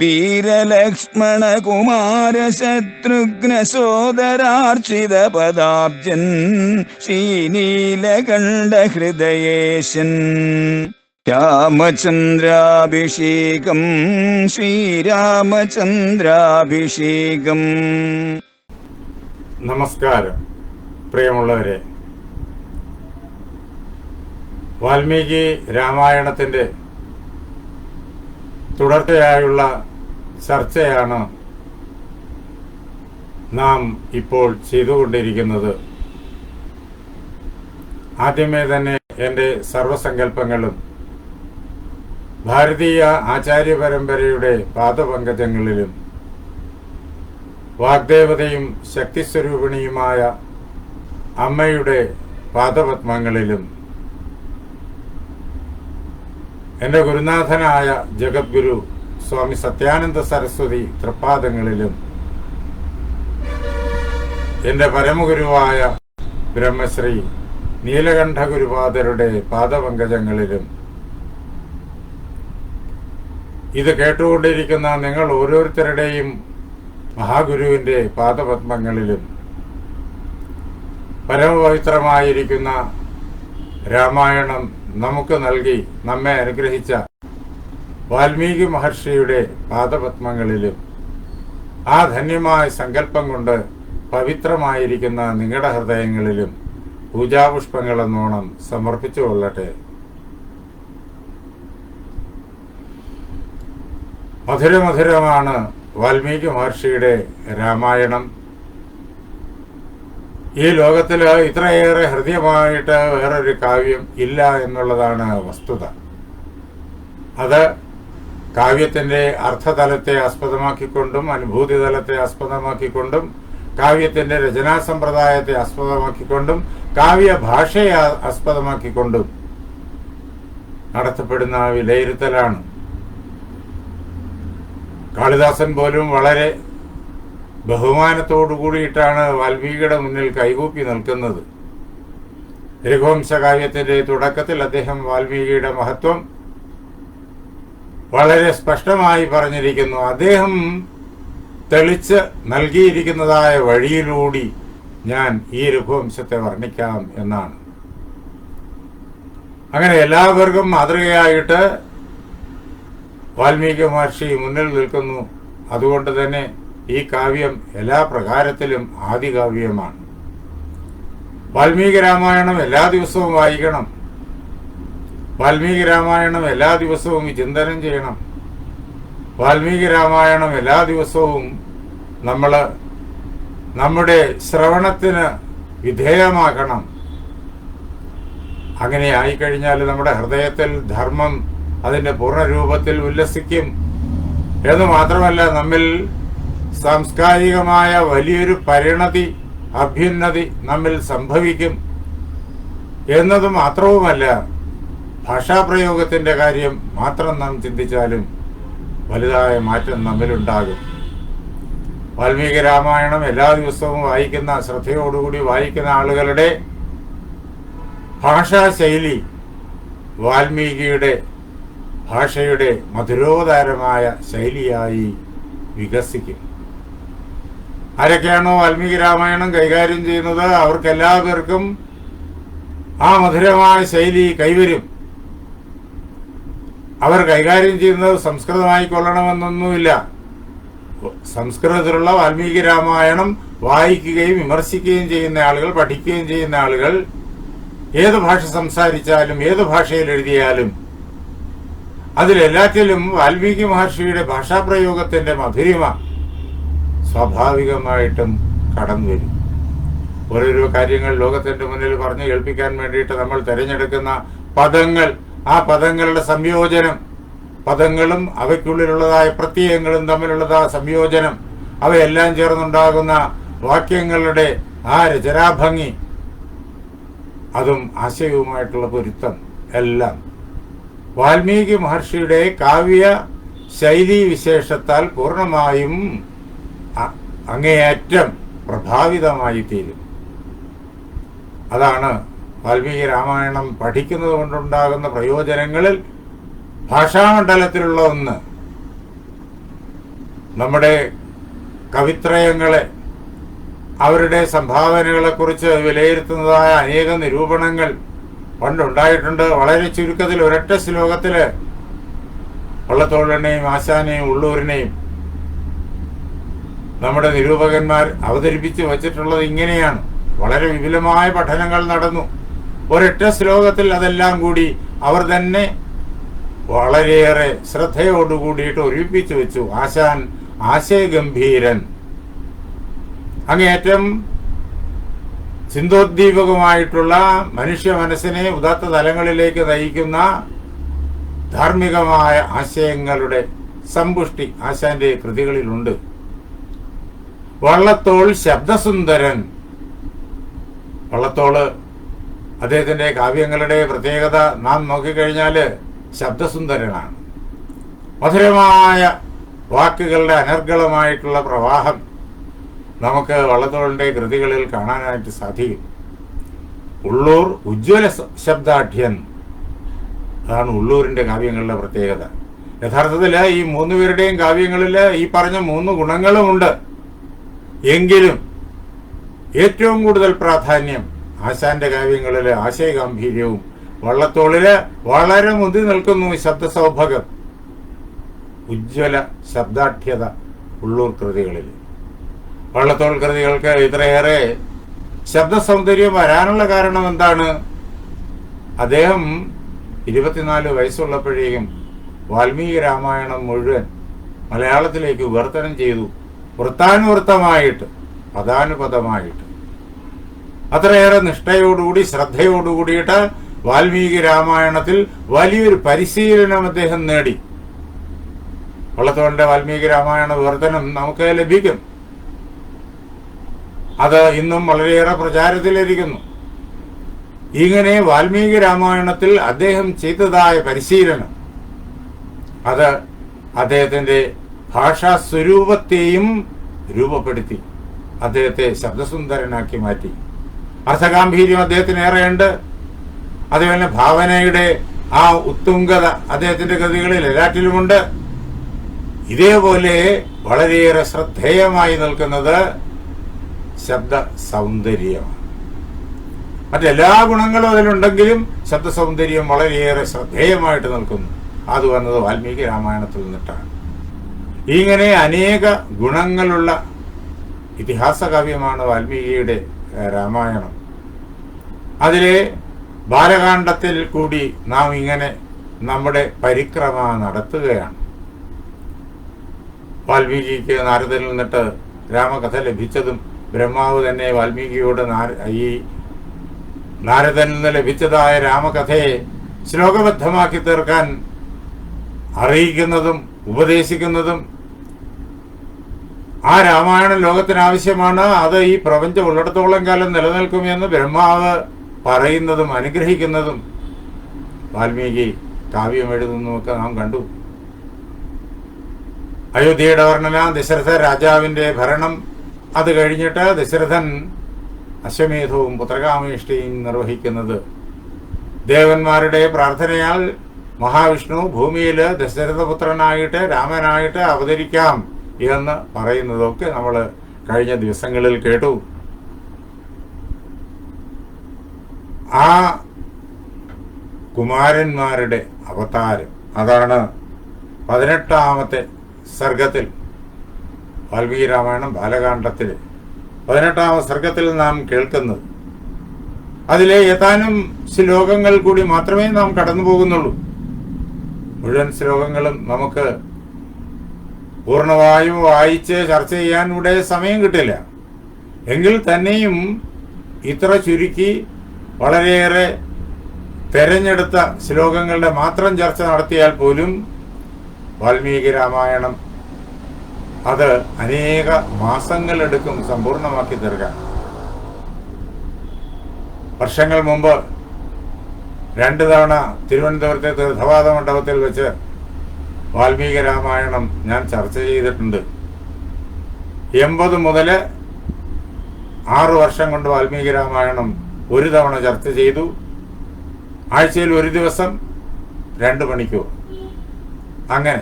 വീരലക്ഷ്മണ കുമാര ശത്രുഘ്ന സോദരാർച്ചിത പദാബ്ജൻ ശ്രീനീലകണ്ഠ ഹൃദയേശൻ രാമചന്ദ്രാഭിഷേകം ശ്രീരാമചന്ദ്രാഭിഷേകം. നമസ്കാരം പ്രിയമുള്ളവരെ. വാൽമീകി രാമായണത്തിന്റെ തുടർച്ചയായുള്ള ചർച്ചയാണ് നാം ഇപ്പോൾ ചെയ്തുകൊണ്ടിരിക്കുന്നത്. ആദ്യമേ തന്നെ എന്റെ സർവസങ്കല്പങ്ങളും ഭാരതീയ ആചാര്യ പരമ്പരയുടെ പാദപങ്കജങ്ങളിലും വാഗ്ദേവതയും ശക്തിസ്വരൂപിണിയുമായ അമ്മയുടെ പാദപത്മങ്ങളിലും എന്റെ ഗുരുനാഥനായ ജഗദ്ഗുരു സ്വാമി സത്യാനന്ദ സരസ്വതി തൃപ്പാദങ്ങളിലും എന്റെ പരമഗുരുവായ ബ്രഹ്മശ്രീ നീലകണ്ഠ ഗുരുപാദരുടെ പാദപങ്കജങ്ങളിലും. ഇത് കേട്ടുകൊണ്ടിരിക്കുന്ന നിങ്ങൾ ഓരോരുത്തരുടെയും മഹാഗുരുവിന്റെ പാദപത്മങ്ങളിലും. പരമപവിത്രമായിരിക്കുന്ന രാമായണം നമുക്ക് നൽകി നമ്മെ അനുഗ്രഹിച്ച വാൽമീകി മഹർഷിയുടെ പാദപത്മങ്ങളിലും ആ ധന്യമായ സങ്കല്പം കൊണ്ട് പവിത്രമായിരിക്കുന്ന നിങ്ങളുടെ ഹൃദയങ്ങളിലും പൂജാപുഷ്പങ്ങളെന്നോണം സമർപ്പിച്ചു കൊള്ളട്ടെ. മധുരമധുരമാണ് വാൽമീകി മഹർഷിയുടെ രാമായണം. ഈ ലോകത്തിൽ ഇത്രയേറെ ഹൃദ്യമായിട്ട് വേറൊരു കാവ്യം ഇല്ല എന്നുള്ളതാണ് വസ്തുത. അത് കാവ്യത്തിന്റെ അർത്ഥതലത്തെ ആസ്പദമാക്കിക്കൊണ്ടും അനുഭൂതി തലത്തെ ആസ്പദമാക്കിക്കൊണ്ടും കാവ്യത്തിന്റെ രചനാ സമ്പ്രദായത്തെ ആസ്പദമാക്കിക്കൊണ്ടും കാവ്യ ഭാഷയെ ആസ്പദമാക്കിക്കൊണ്ടും നടത്തപ്പെടുന്ന വിലയിരുത്തലാണ്. കാളിദാസൻ പോലും വളരെ ബഹുമാനത്തോടു കൂടിയിട്ടാണ് വാൽമീകിയുടെ മുന്നിൽ കൈകൂപ്പി നിൽക്കുന്നത്. രഘുവംശകാവ്യത്തിന്റെ തുടക്കത്തിൽ അദ്ദേഹം വാൽമീകിയുടെ മഹത്വം വളരെ സ്പഷ്ടമായി പറഞ്ഞിരിക്കുന്നു. അദ്ദേഹം തെളിച്ച് നൽകിയിരിക്കുന്നതായ വഴിയിലൂടി ഞാൻ ഈ രഘുവംശത്തെ വർണിക്കാം എന്നാണ്. അങ്ങനെ എല്ലാവർക്കും മാതൃകയായിട്ട് വാൽമീകി മഹർഷി മുന്നിൽ നിൽക്കുന്നു. അതുകൊണ്ട് തന്നെ ഈ കാവ്യം എല്ലാ പ്രകാരത്തിലും ആദികാവ്യമാണ്. വാൽമീകി രാമായണം എല്ലാ ദിവസവും വായിക്കണം. വാൽമീകി രാമായണം എല്ലാ ദിവസവും ചിന്തനം ചെയ്യണം. വാൽമീകി രാമായണം എല്ലാ ദിവസവും നമ്മൾ നമ്മുടെ ശ്രവണത്തിന് വിധേയമാക്കണം. അങ്ങനെ ആയിക്കഴിഞ്ഞാൽ നമ്മുടെ ഹൃദയത്തിൽ ധർമ്മം അതിന്റെ പൂർണരൂപത്തിൽ ഉല്ലസിക്കും. എന്ന് മാത്രമല്ല നമ്മിൽ സാംസ്കാരികമായ വലിയൊരു പരിണതി അഭ്യുന്നതി നമ്മിൽ സംഭവിക്കും എന്നത് മാത്രവുമല്ല ഭാഷാപ്രയോഗത്തിന്റെ കാര്യം മാത്രം നാം ചിന്തിച്ചാലും വലുതായ മാറ്റം നമ്മിലുണ്ടാകും. വാൽമീകി രാമായണം എല്ലാ ദിവസവും വായിക്കുന്ന ശ്രദ്ധയോടുകൂടി വായിക്കുന്ന ആളുകളുടെ ഭാഷാശൈലി വാൽമീകിയുടെ ഭാഷയുടെ മധുരോദാരമായ ശൈലിയായി വികസിക്കും. ആരൊക്കെയാണോ വാൽമീകി രാമായണം കൈകാര്യം ചെയ്യുന്നത് അവർക്കെല്ലാവർക്കും ആ മധുരമായ ശൈലി കൈവരും. അവർ കൈകാര്യം ചെയ്യുന്നത് സംസ്കൃതമായി കൊള്ളണമെന്നൊന്നുമില്ല. സംസ്കൃതത്തിലുള്ള വാൽമീകി രാമായണം വായിക്കുകയും വിമർശിക്കുകയും ചെയ്യുന്ന ആളുകൾ പഠിക്കുകയും ചെയ്യുന്ന ആളുകൾ ഏത് ഭാഷ സംസാരിച്ചാലും ഏത് ഭാഷയിൽ എഴുതിയാലും അതിലെല്ലാറ്റിലും വാൽമീകി മഹർഷിയുടെ ഭാഷാപ്രയോഗത്തിന്റെ മധുരിമ. സ്വാഭാവികമായിട്ടും കടന്നു വരും. ഓരോരോ കാര്യങ്ങൾ ലോകത്തിന്റെ മുന്നിൽ പറഞ്ഞു കേൾപ്പിക്കാൻ വേണ്ടിയിട്ട് നമ്മൾ തിരഞ്ഞെടുക്കുന്ന പദങ്ങൾ ആ പദങ്ങളുടെ സംയോജനം പദങ്ങളും അവയ്ക്കുള്ളിലുള്ളതായ പ്രത്യയങ്ങളും തമ്മിലുള്ളതായ സംയോജനം അവയെല്ലാം ചേർന്നുണ്ടാകുന്ന വാക്യങ്ങളുടെ ആ രചനാഭംഗി അതും ആശയവുമായിട്ടുള്ള പൊരുത്തം എല്ലാം. വാൽമീകി മഹർഷിയുടെ കാവ്യ ശൈലി വിശേഷത്താൽ പൂർണമായും അങ്ങേയറ്റം പ്രഭാവിതമായി തീരും. അതാണ് വാൽമീകി രാമായണം പഠിക്കുന്നത് കൊണ്ടുണ്ടാകുന്ന പ്രയോജനങ്ങളിൽ ഭാഷാമണ്ഡലത്തിലുള്ള ഒന്ന്. നമ്മുടെ കവിത്രയങ്ങളെ അവരുടെ സംഭാവനകളെക്കുറിച്ച് വിലയിരുത്തുന്നതായ അനേക നിരൂപണങ്ങൾ പണ്ടുണ്ടായിട്ടുണ്ട്. വളരെ ചുരുക്കത്തിൽ ഒരൊറ്റ ശ്ലോകത്തിൽ വള്ളത്തോളിനെയും ആശാനെയും ഉള്ളൂരിനെയും നമ്മുടെ നിരൂപകന്മാർ അവതരിപ്പിച്ചു വച്ചിട്ടുള്ളത് ഇങ്ങനെയാണ്. വളരെ വിപുലമായ പഠനങ്ങൾ നടന്നു. ഒരൊറ്റ ശ്ലോകത്തിൽ അതെല്ലാം കൂടി അവർ തന്നെ വളരെയേറെ ശ്രദ്ധയോടുകൂടിയിട്ട് ഒരുമിപ്പിച്ചു വെച്ചു. ആശാൻ ആശയഗംഭീരൻ. അങ്ങേറ്റം ചിന്തോദ്ദീപകമായിട്ടുള്ള മനുഷ്യ മനസ്സിനെ ഉദാത്ത തലങ്ങളിലേക്ക് നയിക്കുന്ന ധാർമ്മികമായ ആശയങ്ങളുടെ സമ്പുഷ്ടി ആശാന്റെ കൃതികളിലുണ്ട്. വള്ളത്തോൾ ശബ്ദസുന്ദരൻ. വള്ളത്തോൾ അദ്ദേഹത്തിന്റെ കാവ്യങ്ങളുടെ പ്രത്യേകത നാം നോക്കിക്കഴിഞ്ഞാൽ ശബ്ദസുന്ദരനാണ്. മധുരമായ വാക്കുകളുടെ അനർഗളമായിട്ടുള്ള പ്രവാഹം നമുക്ക് വള്ളത്തോളിന്റെ കൃതികളിൽ കാണാനായിട്ട് സാധിക്കും. ഉള്ളൂർ ഉജ്ജ്വല ശബ്ദാഠ്യൻ അതാണ് ഉള്ളൂരിന്റെ കാവ്യങ്ങളുടെ പ്രത്യേകത. യഥാർത്ഥത്തിൽ ഈ മൂന്ന് പേരുടെയും കാവ്യങ്ങളിൽ ഈ പറഞ്ഞ മൂന്ന് ഗുണങ്ങളുമുണ്ട് എങ്കിലും ഏറ്റവും കൂടുതൽ പ്രാധാന്യം ആശാന്റെ കാവ്യങ്ങളിലെ ആശയഗാംഭീര്യവും വള്ളത്തോളിൽ വളരെ മുന്തി നിൽക്കുന്നു ശബ്ദസൗഭകം ഉജ്ജ്വല ശബ്ദാഠ്യത ഉള്ളൂർ കൃതികളിൽ. വള്ളത്തോൾ കൃതികൾക്ക് ഇത്രയേറെ ശബ്ദ സൗന്ദര്യം വരാനുള്ള കാരണം എന്താണ്? അദ്ദേഹം ഇരുപത്തിനാല് വയസ്സുള്ളപ്പോഴേക്കും വാൽമീകി രാമായണം മുഴുവൻ മലയാളത്തിലേക്ക് വിവർത്തനം ചെയ്തു. വൃത്താനുവൃത്തമായിട്ട് പദാനുപദമായിട്ട്. അത്രയേറെ നിഷ്ഠയോടുകൂടി ശ്രദ്ധയോടുകൂടിയിട്ട് വാൽമീകി രാമായണത്തിൽ വലിയൊരു പരിശീലനം അദ്ദേഹം നേടി. വള്ളത്തോളിന്റെ വാൽമീകി രാമായണ വിവർത്തനം നമുക്ക് ലഭിക്കും. അത് ഇന്നും വളരെയേറെ പ്രചാരത്തിലിരിക്കുന്നു. ഇങ്ങനെ വാൽമീകി രാമായണത്തിൽ അദ്ദേഹം ചെയ്തതായ പരിശീലനം അത് അദ്ദേഹത്തിന്റെ ഭാഷാ സ്വരൂപത്തെയും രൂപപ്പെടുത്തി അദ്ദേഹത്തെ ശബ്ദസുന്ദരനാക്കി മാറ്റി. അർത്ഥഗാംഭീര്യം അദ്ദേഹത്തിന് ഏറെയുണ്ട്. അതുപോലെ ഭാവനയുടെ ആ ഉത്തുംഗത അദ്ദേഹത്തിന്റെ കൃതികളിൽ എല്ലാറ്റിലുമുണ്ട്. ഇതേപോലെ വളരെയേറെ ശ്രദ്ധേയമായി നിൽക്കുന്നത് ശബ്ദ സൗന്ദര്യമാണ് മറ്റെല്ലാ ഗുണങ്ങളും അതിലുണ്ടെങ്കിലും ശബ്ദ സൗന്ദര്യം വളരെയേറെ ശ്രദ്ധേയമായിട്ട് നിൽക്കുന്നു. അത് വന്നത് വാൽമീകി രാമായണത്തിൽ നിന്നിട്ടാണ്. ഇങ്ങനെ അനേക ഗുണങ്ങളുള്ള ഇതിഹാസ കാവ്യമാണ് വാൽമീകിയുടെ രാമായണം. അതിലെ ബാലകാണ്ഡത്തിൽ കൂടി നാം ഇങ്ങനെ നമ്മുടെ പരിക്രമ നടത്തുകയാണ്. വാൽമീകിക്ക് നാരദനിൽ നിന്നിട്ട് രാമകഥ ലഭിച്ചതും ബ്രഹ്മാവ് തന്നെ വാൽമീകിയോട് ഈ നാരദനിൽ നിന്ന് ലഭിച്ചതായ രാമകഥയെ ശ്ലോകബദ്ധമാക്കി തീർക്കാൻ അറിയിക്കുന്നതും ഉപദേശിക്കുന്നതും ആ രാമായണം ലോകത്തിനാവശ്യമാണ് അത് ഈ പ്രപഞ്ചം ഉള്ളിടത്തോളം കാലം നിലനിൽക്കുമെന്ന് ബ്രഹ്മാവ് പറയുന്നതും അനുഗ്രഹിക്കുന്നതും. വാൽമീകി കാവ്യം എഴുതുന്നതൊക്കെ നാം കണ്ടു. അയോധ്യയുടെ വർണന ദശരഥ രാജാവിന്റെ ഭരണം. അത് കഴിഞ്ഞിട്ട് ദശരഥൻ അശ്വമേധവും പുത്രകാമേഷ്ടിയും നിർവഹിക്കുന്നത്. ദേവന്മാരുടെ പ്രാർത്ഥനയാൽ മഹാവിഷ്ണു ഭൂമിയിൽ ദശരഥപുത്രനായിട്ട് രാമനായിട്ട് അവതരിക്കാം. എന്ന് പറയുന്നതൊക്കെ നമ്മൾ കഴിഞ്ഞ ദിവസങ്ങളിൽ കേട്ടു. ആ കുമാരന്മാരുടെ അവതാരം അതാണ് പതിനെട്ടാമത്തെ സർഗത്തിൽ വാൽമീകി രാമായണം ബാലകാണ്ഡത്തിൽ പതിനെട്ടാമത്തെ സർഗത്തിൽ നാം കേൾക്കുന്നത് അതിലെ ഏതാനും ശ്ലോകങ്ങൾ കൂടി മാത്രമേ നാം കടന്നു പോകുന്നുള്ളൂ മുഴുവൻ ശ്ലോകങ്ങളും നമുക്ക് പൂർണമായും വായിച്ച് ചർച്ച ചെയ്യാൻ ഇവിടെ സമയം കിട്ടില്ല. എങ്കിൽ തന്നെയും ഇത്ര ചുരുക്കി വളരെയേറെ തെരഞ്ഞെടുത്ത ശ്ലോകങ്ങളുടെ മാത്രം ചർച്ച നടത്തിയാൽ പോലും വാൽമീകി രാമായണം അത് അനേക മാസങ്ങളെടുക്കും സമ്പൂർണമാക്കി തീർക്കാൻ. വർഷങ്ങൾ മുമ്പ് രണ്ട് തവണ തിരുവനന്തപുരത്തെ തീർത്ഥവാദ മണ്ഡപത്തിൽ വെച്ച് വാൽമീകി രാമായണം ഞാൻ ചർച്ച ചെയ്തിട്ടുണ്ട്. എൺപത് മുതൽ ആറു വർഷം കൊണ്ട് വാൽമീകി രാമായണം ഒരു തവണ ചർച്ച ചെയ്തു. ആഴ്ചയിൽ ഒരു ദിവസം രണ്ട് മണിക്കൂർ. അങ്ങനെ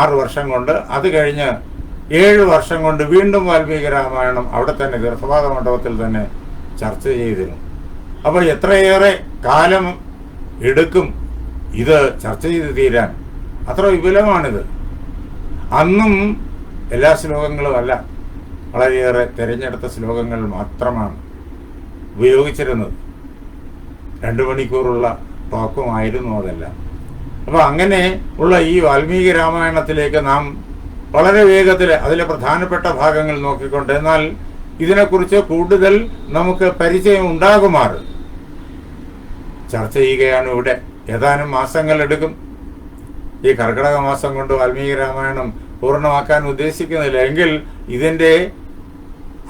ആറു വർഷം കൊണ്ട് അത് കഴിഞ്ഞ് ഏഴ് വർഷം കൊണ്ട് വീണ്ടും വാൽമീകി രാമായണം അവിടെ തന്നെ തീർത്ഥവാദ മണ്ഡപത്തിൽ തന്നെ ചർച്ച ചെയ്തിരുന്നു. അപ്പോൾ എത്രയേറെ കാലം എടുക്കും ഇത് ചർച്ച ചെയ്ത് തീരാൻ. അത്ര വിപുലമാണിത്. അന്നും എല്ലാ ശ്ലോകങ്ങളും അല്ല വളരെയേറെ തിരഞ്ഞെടുത്ത ശ്ലോകങ്ങൾ മാത്രമാണ് ഉപയോഗിച്ചിരുന്നത്. രണ്ടു മണിക്കൂറുള്ള ടോക്കുമായിരുന്നു അതെല്ലാം. അപ്പോൾ അങ്ങനെ ഉള്ള ഈ വാൽമീകി രാമായണത്തിലേക്ക് നാം വളരെ വേഗത്തിൽ അതിലെ പ്രധാനപ്പെട്ട ഭാഗങ്ങൾ നോക്കിക്കൊണ്ട് എന്നാൽ ഇതിനെക്കുറിച്ച് കൂടുതൽ നമുക്ക് പരിചയം ഉണ്ടാകുമാറ്. ചർച്ച ചെയ്യുകയാണ് ഇവിടെ. ഏതാനും മാസങ്ങൾ എടുക്കും. ഈ കർക്കിടക മാസം കൊണ്ട് വാൽമീകി രാമായണം പൂർണമാക്കാൻ ഉദ്ദേശിക്കുന്നില്ല. എങ്കിൽ ഇതിന്റെ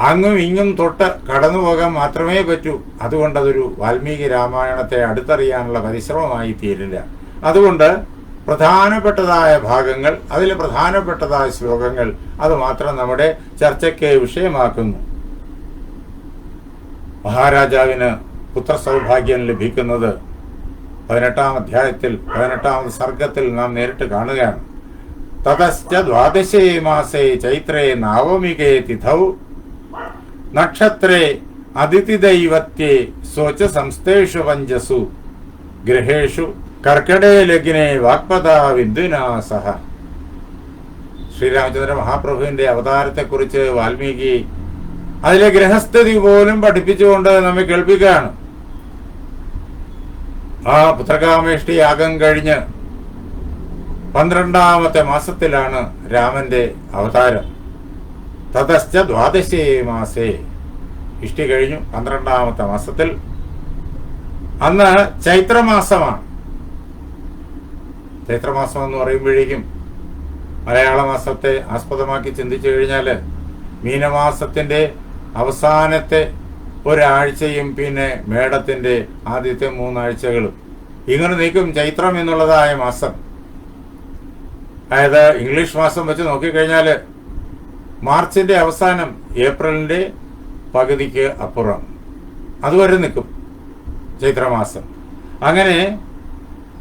അങ്ങും ഇങ്ങും തൊട്ട് കടന്നു പോകാൻ മാത്രമേ പറ്റൂ. അതുകൊണ്ട് അതൊരു വാൽമീകി രാമായണത്തെ അടുത്തറിയാനുള്ള പരിശ്രമമായി തീരില്ല. അതുകൊണ്ട് പ്രധാനപ്പെട്ടതായ ഭാഗങ്ങൾ അതിൽ പ്രധാനപ്പെട്ടതായ ശ്ലോകങ്ങൾ അത് മാത്രം നമ്മുടെ ചർച്ചയ്ക്ക് വിഷയമാക്കുന്നു. മഹാരാജാവിന് പുത്രസൗഭാഗ്യം ലഭിക്കുന്നത് പതിനെട്ടാം അധ്യായത്തിൽ പതിനെട്ടാമത് സർഗത്തിൽ നാം നേരിട്ട് കാണുകയാണ്. തതശ്ച ദ്വാദശേ മാസേ ചൈത്രേ നവമികേ തിഥൗ നക്ഷത്രേ അതിഥിദൈവത്യേ സ്വച്ച സംസ്ഥേഷു പഞ്ചസു ഗൃഹേഷു കർക്കടേ ലഗ്നെ വാക്പദ വിന്ദുനാ സഹ. ശ്രീരാമചന്ദ്ര മഹാപ്രഭുവിന്റെ അവതാരത്തെക്കുറിച്ച് വാൽമീകി അതിലെ ഗ്രഹസ്ഥിതി പോലും പഠിപ്പിച്ചുകൊണ്ട് നമ്മെ കേൾപ്പിക്കുകയാണ്. ആ പുത്രകാമേഷ്ടി യാഗം കഴിഞ്ഞ് പന്ത്രണ്ടാമത്തെ മാസത്തിലാണ് രാമന്റെ അവതാരം. തതശ്ച ദ്വാദശേ മാസേ. ഇഷ്ടി കഴിഞ്ഞു പന്ത്രണ്ടാമത്തെ മാസത്തിൽ. അന്ന് ചൈത്രമാസമാണ്. ചൈത്രമാസം എന്ന് പറയുമ്പോഴേക്കും മലയാള മാസത്തെ ആസ്പദമാക്കി ചിന്തിച്ചു കഴിഞ്ഞാൽ മീനമാസത്തിന്റെ അവസാനത്തെ ഒരാഴ്ചയും പിന്നെ മേടത്തിന്റെ ആദ്യത്തെ മൂന്നാഴ്ചകളും. ഇങ്ങനെ നീക്കും ചൈത്രം എന്നുള്ളതായ മാസം. അതായത് ഇംഗ്ലീഷ് മാസം വെച്ച് നോക്കിക്കഴിഞ്ഞാൽ മാർച്ചിന്റെ അവസാനം ഏപ്രിലിന്റെ പകുതിക്ക് അപ്പുറം. അതുവരെ നിൽക്കും ചൈത്രമാസം. അങ്ങനെ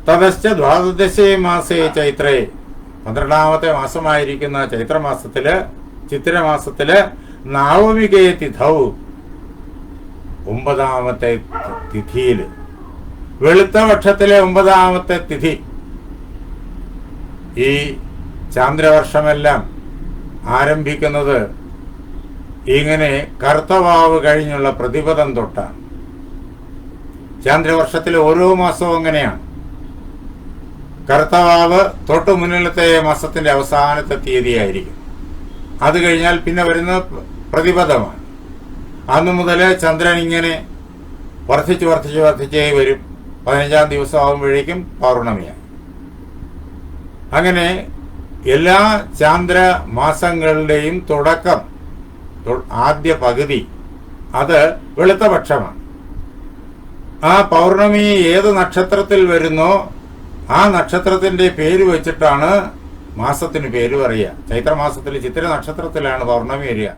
തതശ്ച ദ്വാദശേ മാസേ ചൈത്രേ. പന്ത്രണ്ടാമത്തെ മാസമായിരിക്കുന്ന ചൈത്രമാസത്തിൽ ചിത്തിരമാസത്തിൽ നാവമികേ തിഥൗ ഒമ്പതാമത്തെ തിഥിയിൽ വെളുത്ത പക്ഷത്തിലെ ഒമ്പതാമത്തെ തിഥി. ഈ ചാന്ദ്രവർഷമെല്ലാം ആരംഭിക്കുന്നത് ഇങ്ങനെ കർത്തവാവ് കഴിഞ്ഞുള്ള പ്രതിപദം തൊട്ടാണ്. ചാന്ദ്രവർഷത്തിലെ ഓരോ മാസവും അങ്ങനെയാണ്. കർത്തവാവ് തൊട്ടു മുന്നിലത്തെ മാസത്തിന്റെ അവസാനത്തെ തീയതിയായിരിക്കും. അത് കഴിഞ്ഞാൽ പിന്നെ വരുന്ന പ്രതിപദമാണ്. അന്നു മുതൽ ചന്ദ്രൻ ഇങ്ങനെ വർദ്ധിച്ച് വർദ്ധിച്ച് വർദ്ധിച്ചേ വരും. പതിനഞ്ചാം ദിവസം ആകുമ്പോഴേക്കും പൗർണമിയാണ്. അങ്ങനെ എല്ലാ ചാന്ദ്ര മാസങ്ങളുടെയും തുടക്കം ആദ്യ പകുതി അത് വെളുത്ത പക്ഷമാണ് ആ പൗർണമി ഏത് നക്ഷത്രത്തിൽ വരുന്നോ ആ നക്ഷത്രത്തിന്റെ പേര് വെച്ചിട്ടാണ് മാസത്തിന് പേര് പറയുക. ചൈത്രമാസത്തിൽ ചിത്ര നക്ഷത്രത്തിലാണ് പൗർണമി വരിക.